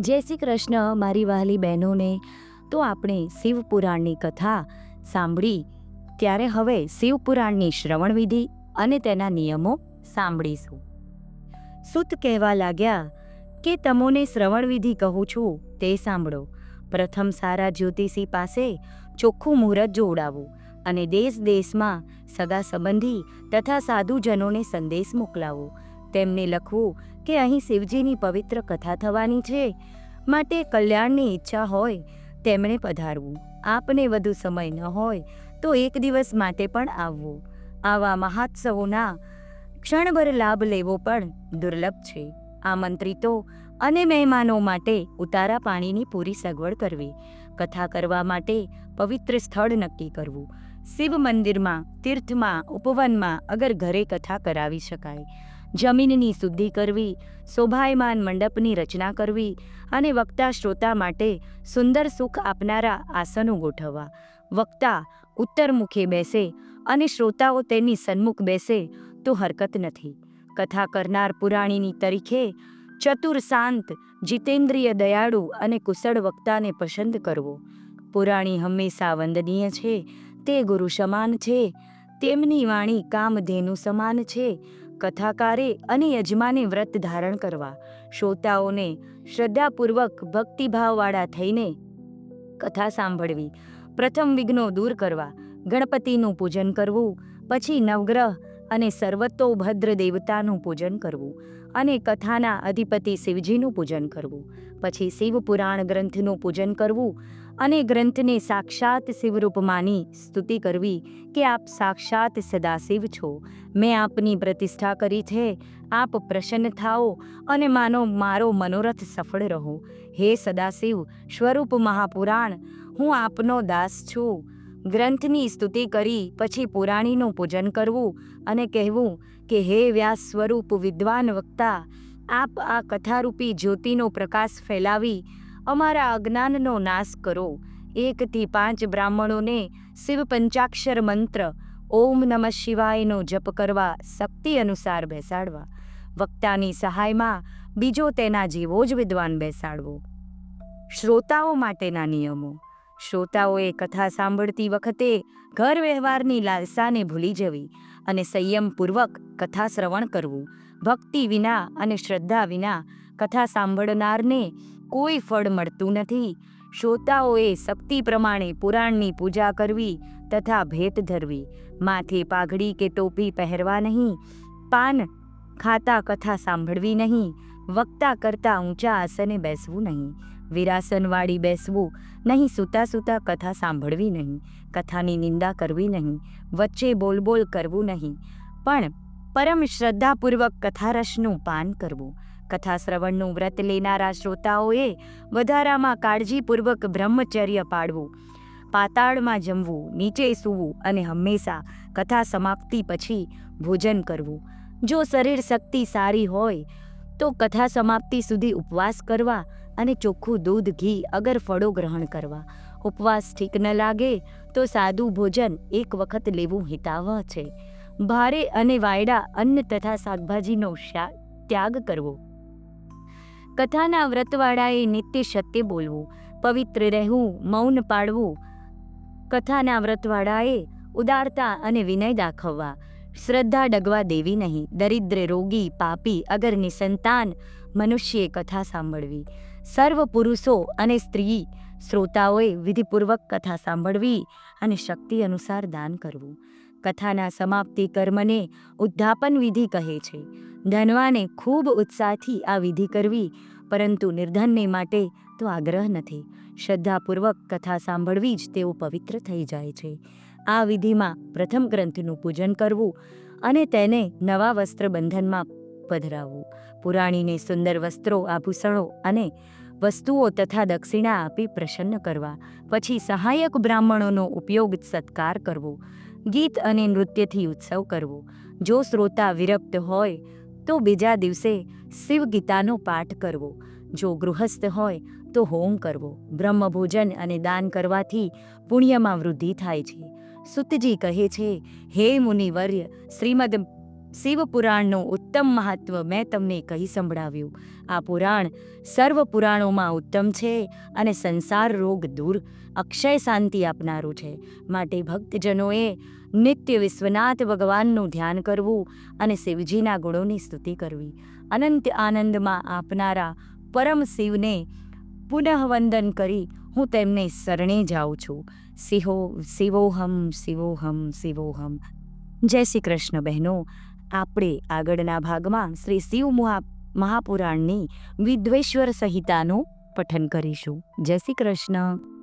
જય શ્રી કૃષ્ણ, મારી વહાલી બહેનોને. તો આપણે શિવપુરાણની કથા સાંભળી. ત્યારે હવે શિવપુરાણની શ્રવણવિધિ શ્રવણ વિધિ અને તેના નિયમો સાંભળીશું. સુત કહેવા લાગ્યા કે, તમોને શ્રવણવિધિ કહું છું, તે સાંભળો. પ્રથમ સારા જ્યોતિષી પાસે ચોખ્ખું મુહૂર્ત જોવડાવવું અને દેશ દેશમાં સગા સંબંધી તથા સાધુજનોને સંદેશ મોકલાવો. તેમને લખવું કે અહીં શિવજીની પવિત્ર કથા થવાની છે. માટે કલ્યાણની ઈચ્છા હોય, તેમણે પધારવું. આપને વધુ સમય ન હોય, તો એક દિવસ માટે પણ આવવું. આવા મહોત્સવોના ક્ષણભર લાભ લેવો પણ દુર્લભ છે. આમંત્રિતો અને મહેમાનો માટે ઉતારા પાણીની પૂરી સગવડ કરવી. કથા કરવા માટે પવિત્ર સ્થળ નક્કી કરવું. શિવ મંદિરમાં, તીર્થમાં, ઉપવનમાં અગર ઘરે કથા કરાવી શકાય જમીનની શુદ્ધિ કરવી, શોભાયમાન મંડપની રચના કરવી અને વક્તા શ્રોતા માટે સુંદર સુખ આપનારા આસનો ગોઠવવા. વક્તા ઉત્તર મુખે બેસે અને શ્રોતાઓ તેની સન્મુખ બેસે તો હરકત નથી. કથા કરનાર પુરાણીની તરીકે ચતુર શાંત, જીતેન્દ્રિય દયાળુ અને કુશળ વક્તાને પસંદ કરવો. પુરાણી હંમેશા વંદનીય છે, તે ગુરુ સમાન છે, તેમની વાણી કામધેનુ સમાન છે કથાકારે અને યજમાને વ્રત ધારણ કરવા. શ્રોતાઓને શ્રદ્ધાપૂર્વક ભક્તિભાવવાળા થઈને કથા સાંભળવી. પ્રથમ વિઘ્નો દૂર કરવા. ગણપતિનું પૂજન કરવું. પછી નવગ્રહ અને સર્વતોભદ્ર દેવતાનું પૂજન કરવું અને કથાના અધિપતિ શિવજીનું પૂજન કરવું. પછી શિવ પુરાણ ગ્રંથનું પૂજન કરવું અને ગ્રંથને સાક્ષાત શિવરૂપ માની સ્તુતિ કરવી કે આપ સાક્ષાત સદાશિવ છો. મેં આપની પ્રતિષ્ઠા કરી છે. આપ પ્રસન્ન થાઓ અને માનો મારો મનોરથ સફળ રહો. હે સદાશિવ, સ્વરૂપ મહાપુરાણ, હું આપનો દાસ છું. ગ્રંથની સ્તુતિ કરી, પછી પુરાણીનું પૂજન કરવું અને કહેવું કે, હે વ્યાસ સ્વરૂપ વિદ્વાન વક્તા, આપ આ કથારૂપી જ્યોતિનો પ્રકાશ ફેલાવી અમારા અજ્ઞાનનો નાશ કરો. એકથી પાંચ બ્રાહ્મણોને શિવ પંચાક્ષર મંત્ર, ઓમ નમઃ શિવાયનો જપ કરવા શક્તિ અનુસાર બેસાડવા. વક્તાની સહાયમાં બીજો તેના જેવો જ વિદ્વાન બેસાડવો. શ્રોતાઓ માટેના નિયમો. શ્રોતાઓએ કથા સાંભળતી વખતે ઘર વ્યવહારની લાલસાને ભૂલી જવી અને સંયમપૂર્વક કથા શ્રવણ કરવું. ભક્તિ વિના અને શ્રદ્ધા વિના કથા સાંભળનારને કોઈ ફળ મળતું નથી. શ્રોતાઓએ શક્તિ પ્રમાણે પુરાણની પૂજા કરવી તથા ભેટ ધરવી. માથે પાઘડી કે ટોપી પહેરવા નહીં. પાન ખાતા કથા સાંભળવી નહીં. વક્તા કરતા ઊંચા આસને બેસવું નહીં. વિરાસનવાળી બેસવું નહીં. સૂતા સૂતા કથા સાંભળવી નહીં. કથાની નિંદા કરવી નહીં. વચ્ચે બોલબોલ કરવું નહીં. પણ પરમ શ્રદ્ધાપૂર્વક કથારસનું પાન કરવું. કથા શ્રવણનું વ્રત લેનારા શ્રોતાઓએ વધારામાં કાળજીપૂર્વક બ્રહ્મચર્ય પાળવું, પાતાળમાં જમવું, નીચે સૂવું અને હંમેશા કથા સમાપ્તિ પછી ભોજન કરવું. જો શરીર શક્તિ સારી હોય, તો કથા સમાપ્તિ સુધી ઉપવાસ કરવા અને ચોખ્ખું દૂધ ઘી અગર ફળો ગ્રહણ કરવા. ઉપવાસ ઠીક ન લાગે તો સાદું ભોજન એક વખત લેવું હિતાવહ છે. ભારે અને વાયડા અન્ન તથા શાકભાજીનો ત્યાગ કરવો. કથાના વ્રતવાળાએ નિત્ય સત્ય બોલવું, પવિત્ર રહેવું, મૌન પાળવું. કથાના વ્રતવાળાએ ઉદારતા અને વિનય દાખવવા. શ્રદ્ધા ડગવા દેવી નહીં. દરિદ્ર રોગી, પાપી અગર નિસંતાન મનુષ્યએ કથા સાંભળવી. સર્વ પુરુષો અને સ્ત્રી શ્રોતાઓએ વિધિપૂર્વક કથા સાંભળવી અને શક્તિ અનુસાર દાન કરવું. કથાના સમાપ્તિ કર્મને ઉદ્ધાપન વિધિ કહે છે. ધનવાને ખૂબ ઉત્સાહથી આ વિધિ કરવી, પરંતુ નિર્ધનને માટે તો આગ્રહ નથી. શ્રદ્ધાપૂર્વક કથા સાંભળવી જ તેઓ પવિત્ર થઈ જાય છે. આ વિધિમાં પ્રથમ ગ્રંથનું પૂજન કરવું અને તેને નવા વસ્ત્ર બંધનમાં પધરાવવું. પુરાણીને સુંદર વસ્ત્રો આભૂષણો અને વસ્તુઓ તથા દક્ષિણા આપી પ્રસન્ન કરવા. પછી સહાયક બ્રાહ્મણોનો ઉપયોગ સત્કાર કરવો. ગીત અને નૃત્યથી ઉત્સવ કરવો. જો શ્રોતા વિરક્ત હોય, તો બીજા દિવસે શિવ ગીતાનો પાઠ કરવો. જો ગૃહસ્થ હોય, તો હોમ કરવો. બ્રહ્મભોજન અને દાન કરવાથી પુણ્યમાં વૃદ્ધિ થાય છે. સુતજી કહે છે, હે મુનિવર્ય, શ્રીમદ શિવ પુરાણનું ઉત્તમ મહત્વ મેં તમને કહી સંભળાવ્યું. આ પુરાણ સર્વ પુરાણોમાં ઉત્તમ છે અને સંસાર રોગ દૂર, અક્ષય શાંતિ આપનારું છે. માટે ભક્તજનોએ નિત્ય વિશ્વનાથ ભગવાનનું ધ્યાન કરવું અને શિવજીના ગુણોની સ્તુતિ કરવી. અનંત આનંદમાં આપનારા પરમ શિવને પુનઃવંદન કરી હું તેમને શરણે જાઉં છું. સિંહો શિવોહમ શિવોહમ શિવોહમ. જય શ્રી કૃષ્ણ બહેનો. આપણે આગળના ભાગમાં શ્રી શિવ મહા મહાપુરાણની વિદ્વેશ્વર સંહિતાનું પઠન કરીશું. જય શ્રી કૃષ્ણ.